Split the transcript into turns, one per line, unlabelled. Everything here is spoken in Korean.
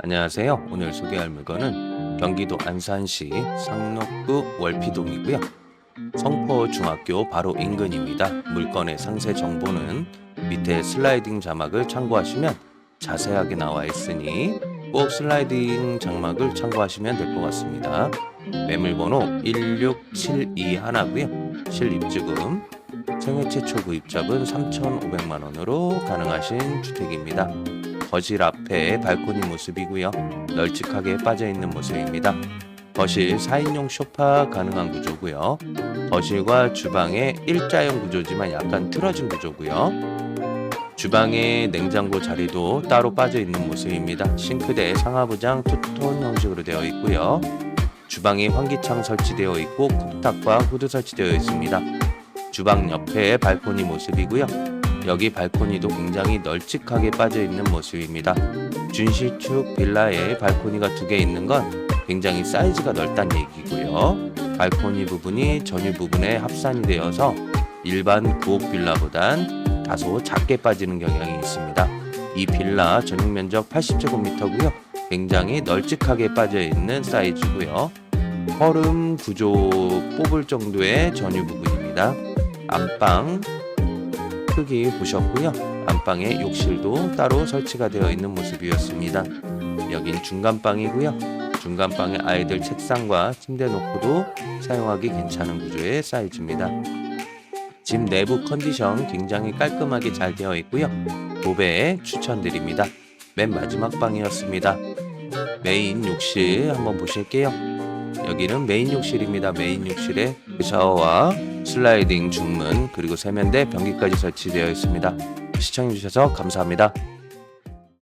안녕하세요. 오늘 소개할 물건은 경기도 안산시 상록구 월피동이고요. 성포 중학교 바로 인근입니다. 물건의 상세 정보는 밑에 슬라이딩 자막을 참고하시면 자세하게 나와 있으니 꼭 슬라이딩 장막을 참고하시면 될 것 같습니다. 매물번호 16721고요. 실입주금 생애 최초 구입자분 3,500만 원으로 가능하신 주택입니다. 거실 앞에 발코니 모습이고요. 널찍하게 빠져 있는 모습입니다. 거실 4인용 소파 가능한 구조고요. 거실과 주방의 일자형 구조지만 약간 틀어진 구조고요. 주방의 냉장고 자리도 따로 빠져 있는 모습입니다. 싱크대 상하부장 투톤 형식으로 되어 있고요. 주방에 환기창 설치되어 있고 쿡탑과 후드 설치되어 있습니다. 주방 옆에 발코니 모습이고요. 여기 발코니도 굉장히 널찍하게 빠져 있는 모습입니다. 준시축 빌라에 발코니가 두 개 있는 건 굉장히 사이즈가 넓다는 얘기고요. 발코니 부분이 전유 부분에 합산이 되어서 일반 구옥 빌라보단 다소 작게 빠지는 경향이 있습니다. 이 빌라 전용 면적 80제곱미터고요. 굉장히 널찍하게 빠져 있는 사이즈고요. 허름 구조 뽑을 정도의 전유 부분입니다. 안방 크기 보셨고요. 안방에 욕실도 따로 설치가 되어 있는 모습이었습니다. 여긴 중간방이고요. 중간방에 아이들 책상과 침대 놓고도 사용하기 괜찮은 구조의 사이즈입니다. 집 내부 컨디션 굉장히 깔끔하게 잘 되어 있고요. 도배에 추천드립니다. 맨 마지막 방이었습니다. 메인 욕실 한번 보실게요. 여기는 메인 욕실입니다. 메인 욕실에 샤워와 슬라이딩 중문 그리고 세면대 변기까지 설치되어 있습니다. 시청해주셔서 감사합니다.